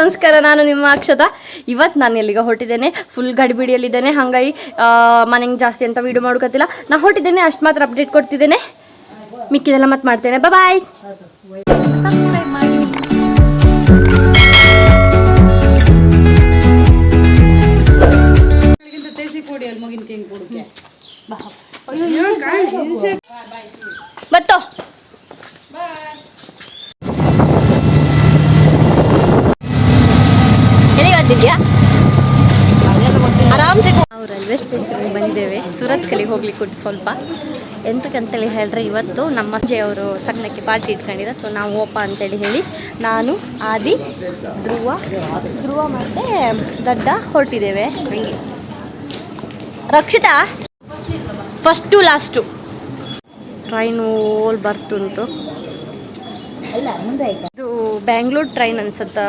ನಮಸ್ಕಾರ ನಾನು ನಿಮ್ಮ ಅಕ್ಷತಾ. ಇವತ್ತು ನಾನು ಎಲ್ಲಿಗೆ ಹೊರಟಿದ್ದೇನೆ. ಫುಲ್ ಗಡಿಬಿಡಿಯಲ್ಲಿದ್ದೇನೆ. ಹಾಗಾಗಿ ಮನೆಗೆ ಜಾಸ್ತಿ ಅಂತ ವೀಡಿಯೋ ಮಾಡೋಕತ್ತಿಲ್ಲ ನಾ ಹೊರಟಿದ್ದೇನೆ ಅಷ್ಟು ಮಾತ್ರ ಅಪ್ಡೇಟ್ ಕೊಡ್ತಿದ್ದೇನೆ. ಮಿಕ್ಕಿದೆಲ್ಲ ಮತ್ತೆ ಮಾಡ್ತೇನೆ. ಬಾಯ್ ಸಬ್ಸ್ಕ್ರೈಬ್ ಮಾಡಿ. ಬತ್ತೋ ಬಂದಿದ್ಯಾ ಆರಾಮ್ಸೆ ನಾವು ರೈಲ್ವೆ ಸ್ಟೇಷನ್ಗೆ ಬಂದಿದ್ದೇವೆ. ಸೂರತ್ ಕಲಿಗೆ ಹೋಗ್ಲಿಕ್ಕೆ ಸ್ವಲ್ಪ. ಎಂತಕ್ಕಂತೇಳಿ ಹೇಳ್ರೆ ಇವತ್ತು ನಮ್ಮ ಅಜ್ಜಿ ಅವರು ಸಣ್ಣಕ್ಕೆ ಪಾರ್ಟಿ ಇಟ್ಕೊಂಡಿರ ಸೊ ನಾವು ಓಪ ಅಂತೇಳಿ ಹೇಳಿ ನಾನು ಆದಿ ಧ್ರುವ ಧ್ರುವ ಮತ್ತೆ ದಡ್ಡ ಹೊರಟಿದ್ದೇವೆ. ಹಂಗೆ. ರಕ್ಷಿತಾ? ಫಸ್ಟು ಲಾಸ್ಟು ಟ್ರೈನ್ ಓಲ್ ಬರ್ತುಂಟು ಇದು ಬ್ಯಾಂಗ್ಳೂರ್ ಟ್ರೈನ್ ಅನ್ಸುತ್ತೆ?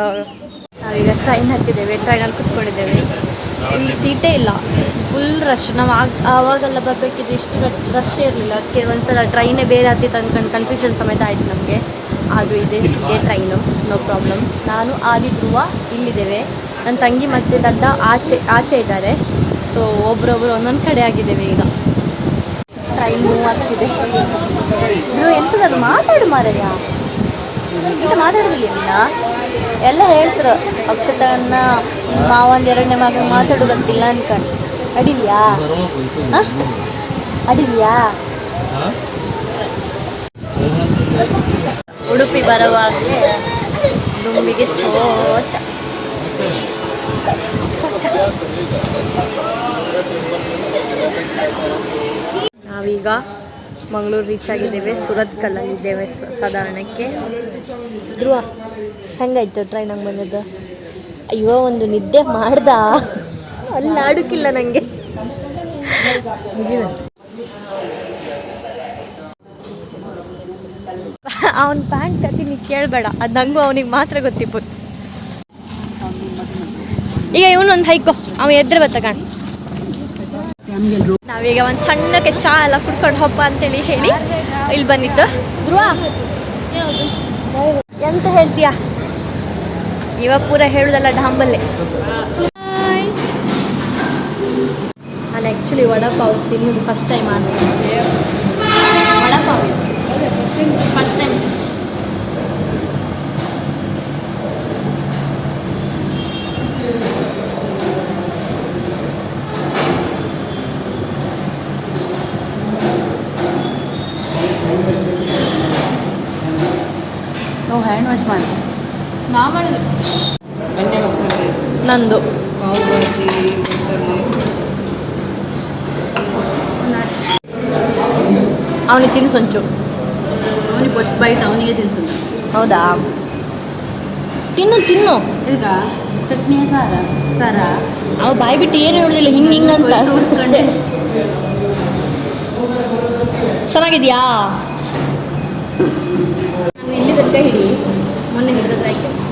ನಾವೀಗ ಟ್ರೈನ್ ಹತ್ತಿದ್ದೇವೆ ಟ್ರೈನಲ್ಲಿ ಕುತ್ಕೊಂಡಿದ್ದೇವೆ. ಇಲ್ಲಿ ಸೀಟೇ ಇಲ್ಲ. ಫುಲ್ ರಶ್ ನಾವು ಆಗ, ಆವಾಗೆಲ್ಲ ಬರಬೇಕಿದ್ರೆ ಇಷ್ಟು ರಶ್ ಇರಲಿಲ್ಲ. ಅದಕ್ಕೆ ಒಂದ್ಸಲ ಟ್ರೈನೇ ಬೇರೆ ಹತ್ತಿತ್ತು ಅಂದ್ಕೊಂಡು ಕನ್ಫ್ಯೂಷನ್ ಸಮೇತ ಆಯಿತು ನಮಗೆ. ಅದು ಇದೆ, ಇದೇ ಟ್ರೈನು ನೋ ಪ್ರಾಬ್ಲಮ್ ನಾನು ಆದಿ ಧ್ರುವ ಇಲ್ಲಿದ್ದೇವೆ. ನನ್ನ ತಂಗಿ ಮತ್ತು ದಡ್ಡ ಆಚೆ ಆಚೆ ಇದ್ದಾರೆ. ಸೊ ಒಬ್ರೊಬ್ರು ಒಂದೊಂದು ಕಡೆ ಆಗಿದ್ದೇವೆ ಈಗ. ಟ್ರೈನ್ ಮೂವ್ ಆಗ್ತಿದೆ. ನೀವು ಎಂಥದ್ದು ಮಾತಾಡು ಮಾರಯ್ಯ. ಮಾತಾಡೋದಿಲ್ಲ ಎಲ್ಲ ಹೇಳ್ತಾರೆ, ಅಕ್ಷತನ್ನ ಮಾವಂದು ಎರಡನೇ ಮಗ ಮಾತಾಡು ಗೊತ್ತಿಲ್ಲ ಅನ್ಕೊಂಡು ಅಡಿಲ್ಯಾ? ಅಡಿಲ್ಯಾ ಉಡುಪಿ ಬರುವಾಗ ದುಂಬಿಗೆ ಚೋಚ. ನಾವೀಗ ಮಂಗಳೂರು ರೀಚ್ ಆಗಿದ್ದೇವೆ ಸುರತ್ ಕಲ್ಲಲ್ಲಿದ್ದೇವೆ ಸ- ಸಾಧಾರಣಕ್ಕೆ ಧ್ರುವ ಹೆಂಗಾಯ್ತು ಟ್ರೈನಾಗ ಬಂದದ್ದು? ಅಯ್ಯೋ ಒಂದು ನಿದ್ದೆ ಮಾಡ್ದ? ಅಲ್ಲಿ ಆಡೋಕ್ಕಿಲ್ಲ ನನಗೆ ಅವನ ಪ್ಯಾಂಟ್ ಕತ್ತಿ ನೀ ಕೇಳಬೇಡ. ಅದು ನಂಗೂ ಅವನಿಗೆ ಮಾತ್ರ ಗೊತ್ತಿಪ್ಪು ಈಗ ಇವನೊಂದು ಹೈಕೋ ಅವ ಎದ್ರೆ ಬತ್ತ ಕಾಣ? ನಾವೀಗ ಒಂದು ಸಣ್ಣಕ್ಕೆ ಚಾ ಎಲ್ಲ ಕುಡ್ಕೊಂಡು ಹಬ್ಬ ಅಂತೇಳಿ ಹೇಳಿ ಇಲ್ಲಿ ಬಂದಿತ್ತು ಧ್ರುವ? ಎಂತ ಹೇಳ್ತೀಯಾ? ಇವಾಗ ಪೂರ ಹೇಳುದಲ್ಲ ಡಾಂಬಲ್ಲೇ. ನಾನು ಆ್ಯಕ್ಚುಲಿ ವಡಪಾವ್ ತಿನ್ನೋದು ಫಸ್ಟ್ ಟೈಮ್ ಆದರೆ. Vada pav first time hand wash ಮಾಡಿ. ನಾ ಮಸಾಲೆ ನಂದು. ಮಸಾಲೆ ಅವನಿಗೆ ತಿನ್ಸು ಒಂಚೂರು ಅವನಿಗೆ ಫಸ್ಟ್ ಬೈಟ್ ಅವನಿಗೆ ತಿನ್ಸು. ಹೌದಾ? ತಿನ್ನು ತಿನ್ನು. ಈಗ ಚಟ್ನಿ ಸಾರ. ಸಾರ? ಅವ ಬಾಯಿ ಬಿಟ್ಟು ಏನು ಹೇಳುದಿಲ್ಲ ಹಿಂಗೆ ಹಿಂಗೆ ಅಂತ. ಅಷ್ಟೇ. ಚೆನ್ನಾಗಿದ್ಯಾ? ನಾನು ಇಲ್ಲಿ ತನಕ ಹಿಡಿ മുന്നിൽ എടുത്തതായിരിക്കും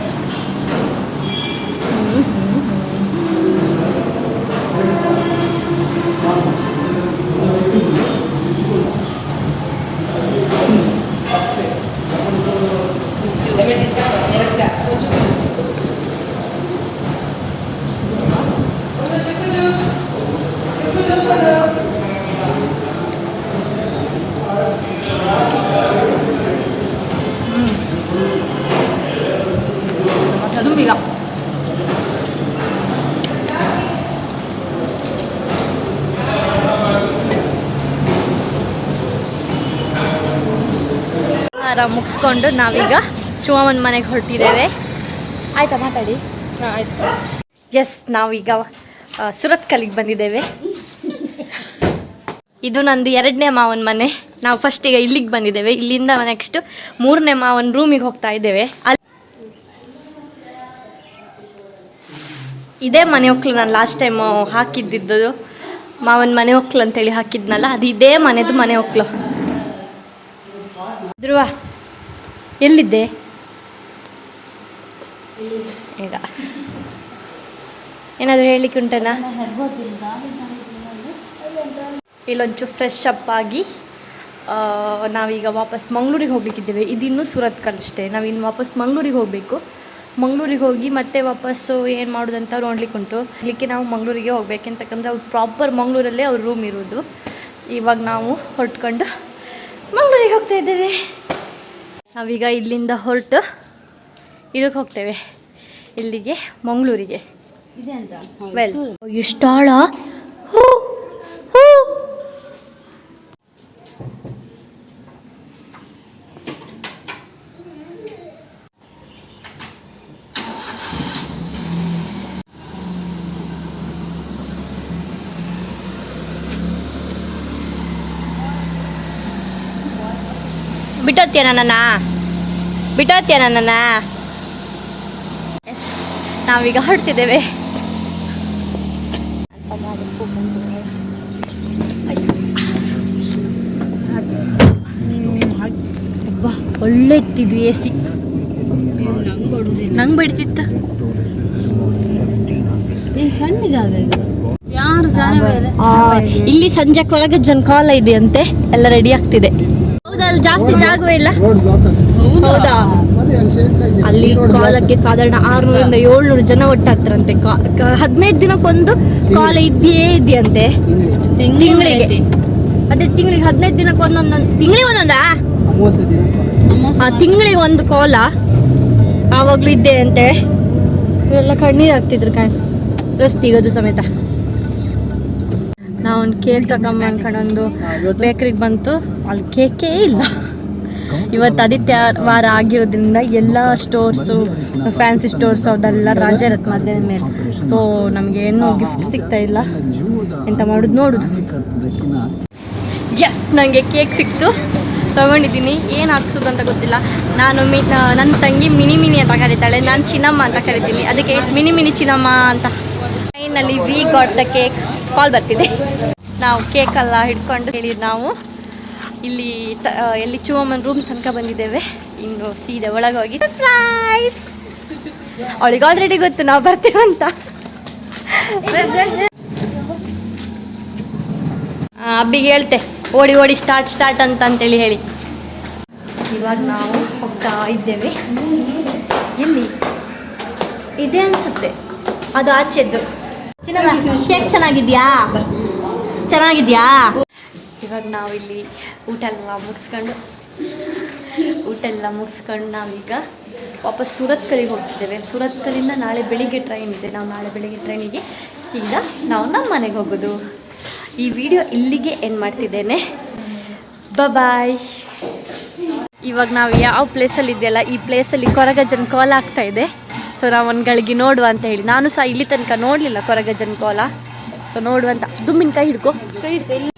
ಈಗ. ಮುಗಿಸ್ಕೊಂಡು ನಾವೀಗ ಚುಮ್ಮನ ಮನೆಗೆ ಹೊರಟಿದ್ದೇವೆ. ಆಯ್ತಾ ಮಾತಾಡಿ? ಎಸ್ ನಾವೀಗ ಸುರತ್ ಕಲಿಗೆ ಬಂದಿದ್ದೇವೆ. ಇದು ನಂದು ಎರಡನೇ ಮಾವನ ಮನೆ. ನಾವು ಫಸ್ಟ್ ಈಗ ಇಲ್ಲಿಗೆ ಬಂದಿದ್ದೇವೆ. ಇಲ್ಲಿಂದ ನೆಕ್ಸ್ಟ್ ಮೂರನೇ ಮಾವನ ರೂಮಿಗೆ ಹೋಗ್ತಾ ಇದ್ದೇವೆ. ಇದೇ ಮನೆ ಒಕ್ಕಲು ನಾನು ಲಾಸ್ಟ್ ಟೈಮ್ ಹಾಕಿದ್ದಿದ್ದು. ಮಾವನ ಮನೆ ಒಕ್ಕಲು ಅಂತೇಳಿ ಹಾಕಿದ್ನಲ್ಲ, ಅದು ಇದೇ ಮನೆದು ಮನೆ ಒಕ್ಕಲು ಧ್ರುವ, ಎಲ್ಲಿದ್ದೆ? ಈಗ. ಏನಾದರೂ ಹೇಳಲಿಕ್ಕೆ ಉಂಟನಾ? ಇಲ್ಲೊಂಚೂ ಫ್ರೆಶ್ ಅಪ್ ಆಗಿ ನಾವೀಗ ವಾಪಸ್ ಮಂಗಳೂರಿಗೆ ಹೋಗ್ಲಿಕ್ಕಿದ್ದೇವೆ. ಇದು ಇನ್ನೂ ಸುರತ್ ನಾವು ನಾವಿನ್ನು ವಾಪಸ್ ಮಂಗಳೂರಿಗೆ ಹೋಗಬೇಕು. ಮಂಗಳೂರಿಗೆ ಹೋಗಿ ಮತ್ತೆ ವಾಪಸ್ಸು ಏನು ಮಾಡೋದಂತ ನೋಡ್ಲಿಕ್ಕೆ ಉಂಟು ಅದಕ್ಕೆ ನಾವು ಮಂಗಳೂರಿಗೆ ಹೋಗ್ಬೇಕಂತಕ್ಕಂದ್ರೆ ಅವ್ರು ಪ್ರಾಪರ್ ಮಂಗಳೂರಲ್ಲೇ ಅವ್ರ ರೂಮ್ ಇರೋದು. ಇವಾಗ ನಾವು ಹೊರಟ್ಕೊಂಡು ಮಂಗಳೂರಿಗೆ ಹೋಗ್ತಾ ಇದ್ದೇವೆ. ನಾವೀಗ ಇಲ್ಲಿಂದ ಹೊರಟು ಇದಕ್ಕೆ ಹೋಗ್ತೇವೆ. ಇಲ್ಲಿಗೆ ಮಂಗಳೂರಿಗೆ. ಇದೆ ಅಂತ. ಎಷ್ಟಾಳ ಬಿಟ್ಟೋತ್ಯ ನನ್ನ ಬಿಟ್ಟೋತ್ಯ ನನ್ನ ಎಸ್ ನಾವೀಗ ಹೊರಡ್ತಿದ್ದೇವೆ. ಒಳ್ಳೆ ಇತ್ತಿದ್ವಿ ಎ ಸಿ ನಂಗೆ ಬಿಡ್ತಿತ್ತ? ಸಣ್ಣ ಜಾಗ ಇದು. ಯಾರು ಇಲ್ಲ ಸಂಜೆ ಹೊರಗೆ ಜನ ಕಾಲ ಇದೆಯಂತೆ. ಎಲ್ಲ ರೆಡಿ ಆಗ್ತಿದೆ. ಅಲ್ಲಿ ಜಾಸ್ತಿ ಜಾಗವೇ ಇಲ್ಲ. ಹೌದಾ? ಅಲ್ಲಿ ಕಾಲಕ್ಕೆ ಸಾಧಾರಣ ಆರ್ನೂರಿಂದ ಏಳ್ನೂರು ಜನ ಒಟ್ಟಾಗ್ತಾರಂತೆ. ಹದಿನೈದು ದಿನಕ್ಕೊಂದು ಕಾಲ ಇದೆಯೇ ಇದೆಯಂತೆ. ತಿಂಗಳಿಗೆ. ಅದೇ ತಿಂಗಳಿಗೆ ಹದಿನೈದು ದಿನಕ್ಕೆ ಒಂದೊಂದು ತಿಂಗಳಿಗೆ ಒಂದೊಂದಾ? ಆ ತಿಂಗಳಿಗೆ ಒಂದು ಕೋಲ. ಆವಾಗ್ಲೂ ಇದ್ದೆ ಅಂತೆ ಇವೆಲ್ಲ ಕಣ್ಣೀರು ಹಾಕ್ತಿದ್ರು ಕಣ್. ರಸ್ತಿಗದು ಸಮೇತ. ನಾವೊಂದು ಕೇಕ್ ತಗೊಂಬ ಅನ್ಕೊಂಡೊಂದು ಬೇಕ್ರಿಗೆ ಬಂತು. ಅಲ್ಲಿ ಕೇಕೇ ಇಲ್ಲ. ಇವತ್ತು ಆದಿತ್ಯ ವಾರ ಆಗಿರೋದ್ರಿಂದ ಎಲ್ಲ ಸ್ಟೋರ್ಸು ಫ್ಯಾನ್ಸಿ ಸ್ಟೋರ್ಸ್ ಅದೆಲ್ಲ ರಾಜ ಇರತ್ತೆ ಮಧ್ಯಾಹ್ನ ಮೇಲೆ. ಸೊ ನಮಗೆ ಏನೂ ಗಿಫ್ಟ್ ಸಿಗ್ತಾ ಇಲ್ಲ. ಎಂತ ಮಾಡೋದು ನೋಡುದು. ಎಸ್ ನನಗೆ ಕೇಕ್ ಸಿಕ್ತು. ತಗೊಂಡಿದ್ದೀನಿ. ಏನು ಹಾಕ್ಸೋದು ಅಂತ ಗೊತ್ತಿಲ್ಲ. ನಾನು ಮಿ ನನ್ನ ತಂಗಿ ಮಿನಿ ಮಿನಿ ಅಂತ ಕರೀತಾಳೆ. ನಾನು ಚಿನ್ನಮ್ಮ ಅಂತ ಕರಿತೀನಿ. ಅದಕ್ಕೆ ಮಿನಿ ಮಿನಿ ಚಿನ್ನಮ್ಮ ಅಂತ. Finally we got the cake call ಬರ್ತಿದೆ. ನಾವು ಕೇಕೆಲ್ಲ ಹಿಡ್ಕೊಂಡು ಹೇಳಿ ನಾವು ಇಲ್ಲಿ ಎಲ್ಲಿ ಚುವಮ್ಮನ ರೂಮ್ ತನಕ ಬಂದಿದ್ದೇವೆ. ಇನ್ನು ಸೀದಾ ಒಳಗೆ ಹೋಗಿ. ಸರ್ಪ್ರೈಸ್ ಅವಳಿಗೆ ಆಲ್ರೆಡಿ ಗೊತ್ತು ನಾವು ಬರ್ತೀವಂತ ಅಬ್ಬಿಗೆ ಹೇಳ್ತೆ, ಓಡಿ ಓಡಿ ಸ್ಟಾರ್ಟ್ ಸ್ಟಾರ್ಟ್ ಅಂತ, ಅಂತೇಳಿ ಹೇಳಿ. ಇವಾಗ ನಾವು ಹೋಗ್ತಾ ಇದ್ದೇವೆ. ಇಲ್ಲಿ ಇದೆ ಅನ್ಸುತ್ತೆ. ಅದು ಆಚೆದ್ದು. ಕೇಕ್ ಚೆನ್ನಾಗಿದ್ಯಾ? ಚೆನ್ನಾಗಿದ್ಯಾ? ಇವಾಗ ನಾವು ಇಲ್ಲಿ ಊಟ ಎಲ್ಲ ಮುಗಿಸ್ಕೊಂಡು ಊಟ ಎಲ್ಲ ಮುಗಿಸ್ಕೊಂಡು ನಾವೀಗ ವಾಪಸ್ ಸುರತ್ಕಲಿಗೆ ಹೋಗ್ತಿದ್ದೇವೆ. ಸುರತ್ಕಲಿಂದ ನಾಳೆ ಬೆಳಿಗ್ಗೆ ಟ್ರೈನ್ ಇದೆ. ನಾವು ನಾಳೆ ಬೆಳಿಗ್ಗೆ ಟ್ರೈನಿಗೆ ಸೀದಾ ನಾವು ನಮ್ಮ ಮನೆಗೆ ಹೋಗೋದು. ಈ ವಿಡಿಯೋ ಇಲ್ಲಿಗೆ ಏನು ಮಾಡ್ತಿದ್ದೇನೆ. ಬಾಯ್ ಇವಾಗ ನಾವು ಯಾವ ಪ್ಲೇಸಲ್ಲಿ ಇದೆಯಲ್ಲ ಈ ಪ್ಲೇಸಲ್ಲಿ ಕೊರಗಜ್ಜನ ಕಾಲ್ ಆಗ್ತಾ ಇದೆ. ಸೊ ನಾವು ಒಂದು ಗಳಿಗೆ ನೋಡುವ ಅಂತ ಹೇಳಿ. ನಾನು ಸಹ ಇಲ್ಲಿ ತನಕ ನೋಡಲಿಲ್ಲ ಕೊರಗಜ್ಜನ ಕೋಲ. ಸೊ ನೋಡುವಂತ ದುಮ್ಮಿನ ಕೈ ಹಿಡ್ಕೊ. ಕೈ ಹಿಡ್ಕೊ, ಇಲ್ಲಿ.